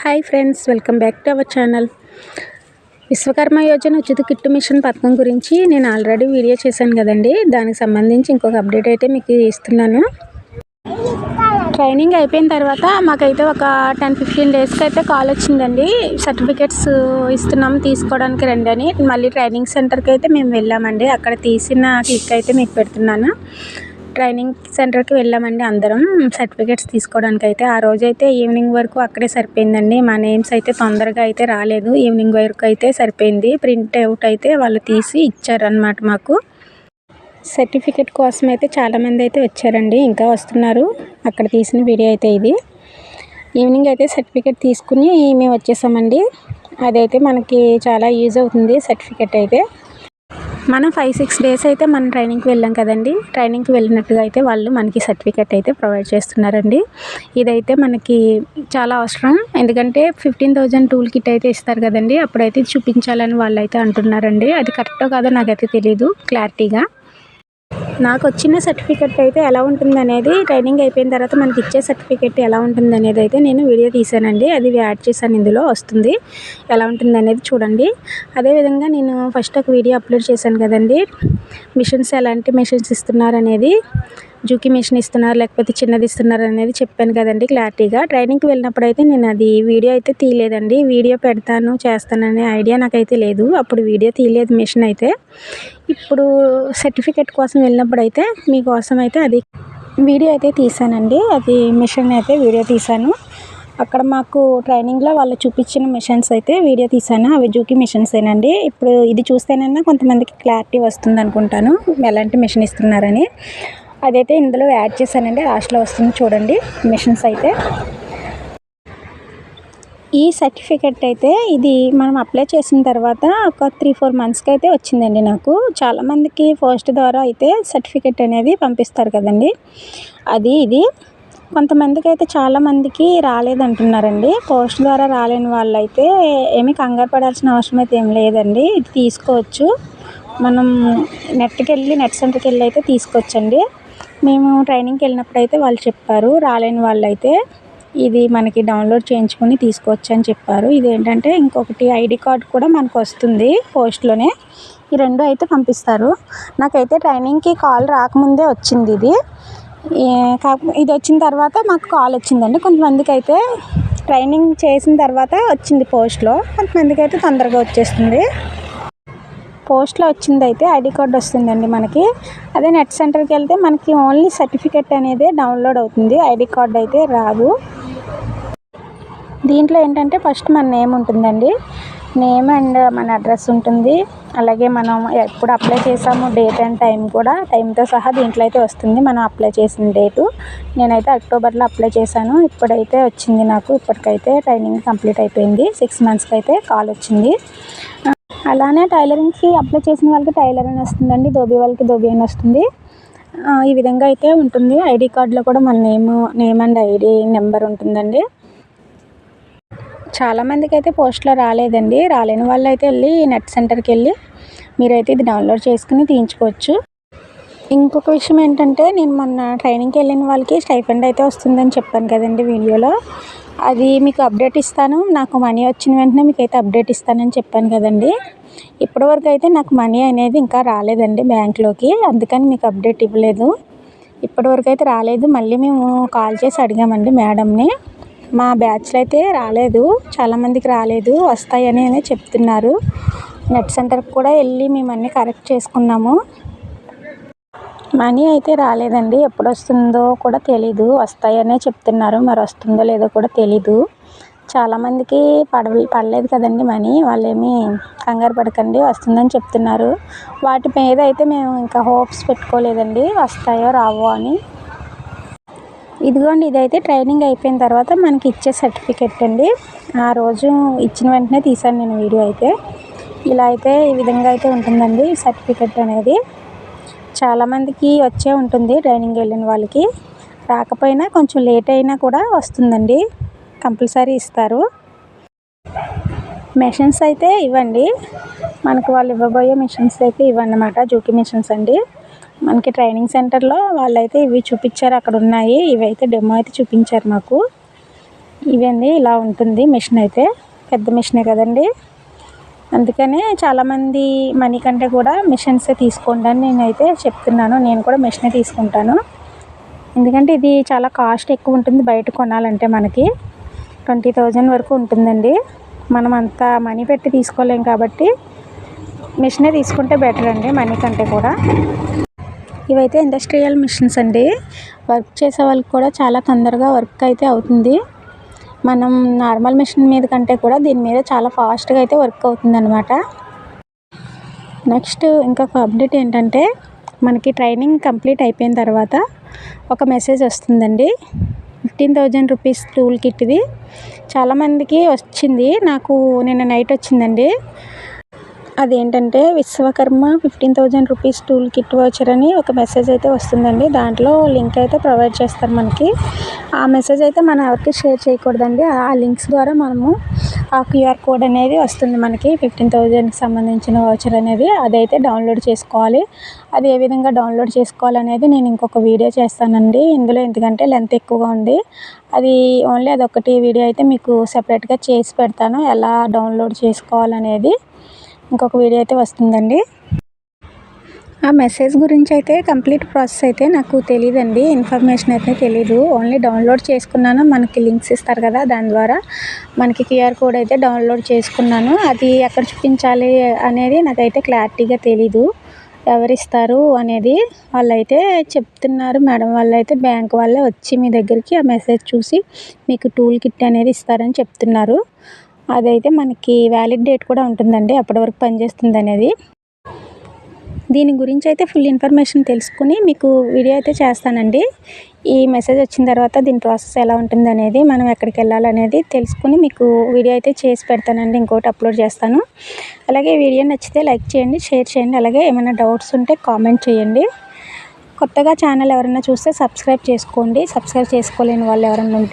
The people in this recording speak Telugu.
Hi friends welcome back to our channel. Vishwakarma Yojana ఉచిత కిట్టు మిషన్ పథకం గురించి నేను ఆల్రెడీ వీడియో చేశాను కదండి. దానికి సంబంధించి ఇంకొక అప్డేట్ అయితే మీకు ఇస్తున్నాను. ట్రైనింగ్ అయిపోయిన తర్వాత మాకైతే ఒక టెన్ ఫిఫ్టీన్ డేస్కి అయితే కాల్ వచ్చిందండి. సర్టిఫికెట్స్ ఇస్తున్నాం తీసుకోవడానికి రండి అని. మళ్ళీ ట్రైనింగ్ సెంటర్కి అయితే మేము వెళ్ళామండి. అక్కడ తీసిన క్లిక్ అయితే మీకు పెడుతున్నాను. ట్రైనింగ్ సెంటర్కి వెళ్ళామండి అందరం. సర్టిఫికేట్స్ తీసుకోవడానికి అయితే ఆ రోజు అయితే ఈవినింగ్ వరకు అక్కడే సరిపోయిందండి. మా నేమ్స్ అయితే తొందరగా అయితే రాలేదు. ఈవినింగ్ వరకు అయితే సరిపోయింది. ప్రింట్ అవుట్ అయితే వాళ్ళు తీసి ఇచ్చారనమాట మాకు. సర్టిఫికేట్ కోసం అయితే చాలామంది అయితే వచ్చారండి. ఇంకా వస్తున్నారు. అక్కడ తీసిన వీడియో అయితే ఇది. ఈవినింగ్ అయితే సర్టిఫికేట్ తీసుకుని మేము వచ్చేసామండి. అదైతే మనకి చాలా యూజ్ అవుతుంది సర్టిఫికేట్ అయితే. మనం ఫైవ్ సిక్స్ డేస్ అయితే మనం ట్రైనింగ్కి వెళ్ళాం కదండి. ట్రైనింగ్కి వెళ్ళినట్టుగా అయితే వాళ్ళు మనకి సర్టిఫికేట్ అయితే ప్రొవైడ్ చేస్తున్నారండి. ఇదైతే మనకి చాలా అవసరం. ఎందుకంటే ఫిఫ్టీన్ థౌజండ్ టూల్ కిట్ అయితే ఇస్తారు కదండి. అప్పుడైతే చూపించాలని వాళ్ళు అయితే అంటున్నారండి. అది కరెక్టో కాదో నాకైతే తెలియదు క్లారిటీగా నాకు వచ్చిన సర్టిఫికెట్ అయితే ఎలా ఉంటుంది అనేది ట్రైనింగ్ అయిపోయిన తర్వాత మనకి ఇచ్చే సర్టిఫికెట్ ఎలా ఉంటుంది అనేది అయితే నేను వీడియో తీసానండి. అది యాడ్ చేశాను ఇందులో వస్తుంది. ఎలా ఉంటుంది అనేది చూడండి. అదేవిధంగా నేను ఫస్ట్ ఒక వీడియో అప్లోడ్ చేశాను కదండి. మిషన్స్ ఎలాంటి మిషన్స్ ఇస్తున్నారు అనేది జూకి మిషన్ ఇస్తున్నారు లేకపోతే చిన్నది ఇస్తున్నారు అనేది చెప్పాను కదండి క్లారిటీగా. ట్రైనింగ్కి వెళ్ళినప్పుడు అయితే నేను అది వీడియో అయితే తీయలేదండి. వీడియో పెడతాను చేస్తాననే ఐడియా నాకైతే లేదు. అప్పుడు వీడియో తీయలేదు మిషన్ అయితే. ఇప్పుడు సర్టిఫికెట్ కోసం వెళ్ళినప్పుడు అయితే మీకోసం అయితే అది వీడియో అయితే తీసానండి. అది మిషన్ అయితే వీడియో తీసాను. అక్కడ మాకు ట్రైనింగ్లో వాళ్ళు చూపించిన మిషన్స్ అయితే వీడియో తీసాను. అవి జూకి మిషన్స్ ఏనండి ఇప్పుడు ఇది చూస్తేనన్నా కొంతమందికి క్లారిటీ వస్తుంది అనుకుంటాను ఎలాంటి మిషన్ ఇస్తున్నారని. అదైతే ఇందులో యాడ్ చేశానండి. లాస్ట్లో వస్తుంది చూడండి. మిషన్స్ అయితే. ఈ సర్టిఫికెట్ అయితే ఇది మనం అప్లై చేసిన తర్వాత ఒక త్రీ ఫోర్ మంత్స్కి అయితే వచ్చిందండి నాకు. చాలామందికి పోస్ట్ ద్వారా అయితే సర్టిఫికెట్ అనేది పంపిస్తారు కదండి. అది ఇది. కొంతమందికి అయితే చాలామందికి రాలేదంటున్నారండి. పోస్ట్ ద్వారా రాలేని వాళ్ళు అయితే ఏమీ కంగారు పడాల్సిన అవసరం అయితే ఏం లేదండి. ఇది తీసుకోవచ్చు. మనం నెట్కి వెళ్ళి నెట్ సెంటర్కి వెళ్ళి అయితే తీసుకోవచ్చండి. మేము ట్రైనింగ్కి వెళ్ళినప్పుడు అయితే వాళ్ళు చెప్పారు రాలేని వాళ్ళు అయితే ఇది మనకి డౌన్లోడ్ చేయించుకొని తీసుకోవచ్చు అని చెప్పారు. ఇది ఏంటంటే ఇంకొకటి ఐడి కార్డ్ కూడా మనకు వస్తుంది పోస్ట్లోనే ఈ రెండు అయితే పంపిస్తారు. నాకైతే ట్రైనింగ్కి కాల్ రాకముందే వచ్చింది ఇది. ఇది వచ్చిన తర్వాత మాకు కాల్ వచ్చిందండి. కొంతమందికి అయితే ట్రైనింగ్ చేసిన తర్వాత వచ్చింది పోస్ట్లో కొంతమందికి అయితే తొందరగా వచ్చేస్తుంది. పోస్ట్లో వచ్చింది అయితే ఐడి కార్డ్ వస్తుందండి మనకి. అదే నెట్ సెంటర్కి వెళ్తే మనకి ఓన్లీ సర్టిఫికెట్ అనేది డౌన్లోడ్ అవుతుంది. ఐడి కార్డ్ అయితే రాదు. దీంట్లో ఏంటంటే ఫస్ట్ మన నేమ్ ఉంటుందండి. నేమ్ అండ్ మన అడ్రస్ ఉంటుంది. అలాగే మనం ఎప్పుడు అప్లై చేసాము డేట్ అండ్ టైం కూడా టైంతో సహా దీంట్లో అయితే వస్తుంది మనం అప్లై చేసిన డేటు. నేనైతే అక్టోబర్లో అప్లై చేశాను. ఇప్పుడైతే వచ్చింది నాకు. ఇప్పటికైతే ట్రైనింగ్ కంప్లీట్ అయిపోయింది. సిక్స్ మంత్స్కి అయితే కాల్ వచ్చింది. అలానే టైలరింగ్కి అప్లై చేసిన వాళ్ళకి టైలర్ అని వస్తుందండి. దోబీ వాళ్ళకి దోబీ అని వస్తుంది. ఈ విధంగా అయితే ఉంటుంది. ఐడి కార్డులో కూడా మన name name and ID number ఉంటుందండి. చాలామందికి అయితే పోస్ట్లో రాలేదండి. రాలేని వాళ్ళు అయితే వెళ్ళి నెట్ సెంటర్కి వెళ్ళి మీరైతే ఇది డౌన్లోడ్ చేసుకుని తీయించుకోవచ్చు. ఇంకొక విషయం ఏంటంటే నేను మొన్న ట్రైనింగ్కి వెళ్ళిన వాళ్ళకి స్టైఫండ్ అయితే వస్తుందని చెప్పాను కదండి వీడియోలో. అది మీకు అప్డేట్ ఇస్తాను. నాకు మనీ వచ్చిన వెంటనే మీకు అయితే అప్డేట్ ఇస్తానని చెప్పాను కదండి. ఇప్పటివరకు అయితే నాకు మనీ అనేది ఇంకా రాలేదండి బ్యాంక్లోకి అందుకని మీకు అప్డేట్ ఇవ్వలేదు. ఇప్పటివరకు అయితే రాలేదు. మళ్ళీ మేము కాల్ చేసి అడిగామండి మేడంని మా బ్యాచ్లో అయితే రాలేదు. చాలామందికి రాలేదు. వస్తాయని చెప్తున్నారు. నెట్ సెంటర్కి కూడా వెళ్ళి మేము అన్నీ కరెక్ట్ చేసుకున్నాము. మనీ అయితే రాలేదండి. ఎప్పుడు వస్తుందో కూడా తెలీదు. వస్తాయనే చెప్తున్నారు. మరి వస్తుందో లేదో కూడా తెలీదు. చాలామందికి పడ పడలేదు కదండి మనీ. వాళ్ళేమి కంగారు పడకండి. వస్తుందని చెప్తున్నారు. వాటి మీద అయితే మేము ఇంకా హోప్స్ పెట్టుకోలేదండి. వస్తాయో రావో అని. ఇదిగోండి ఇదైతే ట్రైనింగ్ అయిపోయిన తర్వాత మనకి ఇచ్చే సర్టిఫికెట్ అండి. ఆ రోజు ఇచ్చిన వెంటనే తీసాను నేను వీడియో అయితే. ఇలా అయితే ఈ విధంగా అయితే ఉంటుందండి సర్టిఫికెట్ అనేది. చాలామందికి వచ్చే ఉంటుంది ట్రైనింగ్ వెళ్ళిన వాళ్ళకి. రాకపోయినా కొంచెం లేట్ అయినా కూడా వస్తుందండి. కంపల్సరీ ఇస్తారు. మిషన్స్ అయితే ఇవ్వండి. మనకు వాళ్ళు ఇవ్వబోయే మిషన్స్ అయితే ఇవ్వన్నమాట. జూకి మిషన్స్ అండి. మనకి ట్రైనింగ్ సెంటర్లో వాళ్ళైతే ఇవి చూపించారు. అక్కడ ఉన్నాయి. ఇవైతే డెమో అయితే చూపించారు మాకు. ఇవండి ఇలా ఉంటుంది మిషన్ అయితే. పెద్ద మిషనే కదండి. అందుకనే చాలామంది మనీ కంటే కూడా మిషన్సే తీసుకోండి అని నేనైతే చెప్తున్నాను. నేను కూడా మిషనే తీసుకుంటాను. ఎందుకంటే ఇది చాలా కాస్ట్ ఎక్కువ ఉంటుంది బయట కొనాలంటే మనకి. ట్వంటీ థౌజండ్ వరకు ఉంటుందండి. మనం అంత మనీ పెట్టి తీసుకోలేం కాబట్టి మిషనే తీసుకుంటే బెటర్ అండి మనీ కంటే కూడా. ఇవైతే ఇండస్ట్రియల్ మిషన్స్ అండి. వర్క్ చేసే వాళ్ళకి కూడా చాలా తొందరగా వర్క్ అయితే అవుతుంది. మనం నార్మల్ మిషన్ మీద కంటే కూడా దీని మీద చాలా ఫాస్ట్గా అయితే వర్క్ అవుతుంది అనమాట నెక్స్ట్ ఇంకొక అప్డేట్ ఏంటంటే మనకి ట్రైనింగ్ కంప్లీట్ అయిపోయిన తర్వాత ఒక మెసేజ్ వస్తుందండి. Fifteen thousand rupees tool kit ఇది చాలామందికి వచ్చింది. నాకు నిన్న నైట్ వచ్చిందండి. అదేంటంటే Vishwakarma fifteen thousand rupees tool kit voucher అని ఒక మెసేజ్ అయితే వస్తుందండి. దాంట్లో లింక్ అయితే ప్రొవైడ్ చేస్తారు మనకి. ఆ మెసేజ్ అయితే మనం ఎవరికి షేర్ చేయకూడదండి. ఆ లింక్స్ ద్వారా మనము ఆ క్యూఆర్ కోడ్ అనేది వస్తుంది మనకి ఫిఫ్టీన్ థౌజండ్కి సంబంధించిన వాచర్ అనేది. అదైతే డౌన్లోడ్ చేసుకోవాలి. అది ఏ విధంగా డౌన్లోడ్ చేసుకోవాలనేది నేను ఇంకొక వీడియో చేస్తానండి. ఇందులో ఎందుకంటే లెంత్ ఎక్కువగా ఉంది. అది ఓన్లీ అదొకటి వీడియో అయితే మీకు సపరేట్గా చేసి పెడతాను. ఎలా డౌన్లోడ్ చేసుకోవాలనేది ఇంకొక వీడియో అయితే వస్తుందండి. ఆ మెసేజ్ గురించి అయితే కంప్లీట్ ప్రాసెస్ అయితే నాకు తెలియదండి ఇన్ఫర్మేషన్ అయితే తెలీదు. ఓన్లీ డౌన్లోడ్ చేసుకున్నాను. మనకి లింక్స్ ఇస్తారు కదా దాని ద్వారా. మనకి క్యూఆర్ కోడ్ అయితే డౌన్లోడ్ చేసుకున్నాను. అది ఎక్కడ చూపించాలి అనేది నాకైతే క్లారిటీగా తెలీదు. ఎవరిస్తారు అనేది వాళ్ళైతే చెప్తున్నారు. మేడం వాళ్ళైతే బ్యాంక్ వాళ్ళే వచ్చి మీ దగ్గరికి ఆ మెసేజ్ చూసి మీకు టూల్ కిట్ అనేది ఇస్తారని చెప్తున్నారు. అదైతే మనకి వ్యాలిడ్ డేట్ కూడా ఉంటుందండి. అప్పటి వరకు పనిచేస్తుంది అనేది. దీని గురించి అయితే ఫుల్ ఇన్ఫర్మేషన్ తెలుసుకుని మీకు వీడియో అయితే చేస్తానండి. ఈ మెసేజ్ వచ్చిన తర్వాత దీని ప్రాసెస్ ఎలా ఉంటుంది అనేది మనం ఎక్కడికి వెళ్ళాలనేది తెలుసుకుని మీకు వీడియో అయితే చేసి పెడతానండి. ఇంకోటి అప్లోడ్ చేస్తాను. అలాగే వీడియో నచ్చితే లైక్ చేయండి షేర్ చేయండి. అలాగే ఏమైనా డౌట్స్ ఉంటే కామెంట్ చేయండి. కొత్తగా ఛానల్ ఎవరైనా చూస్తే సబ్స్క్రైబ్ చేసుకోండి. సబ్స్క్రైబ్ చేసుకోలేని వాళ్ళు ఎవరైనా ఉంటే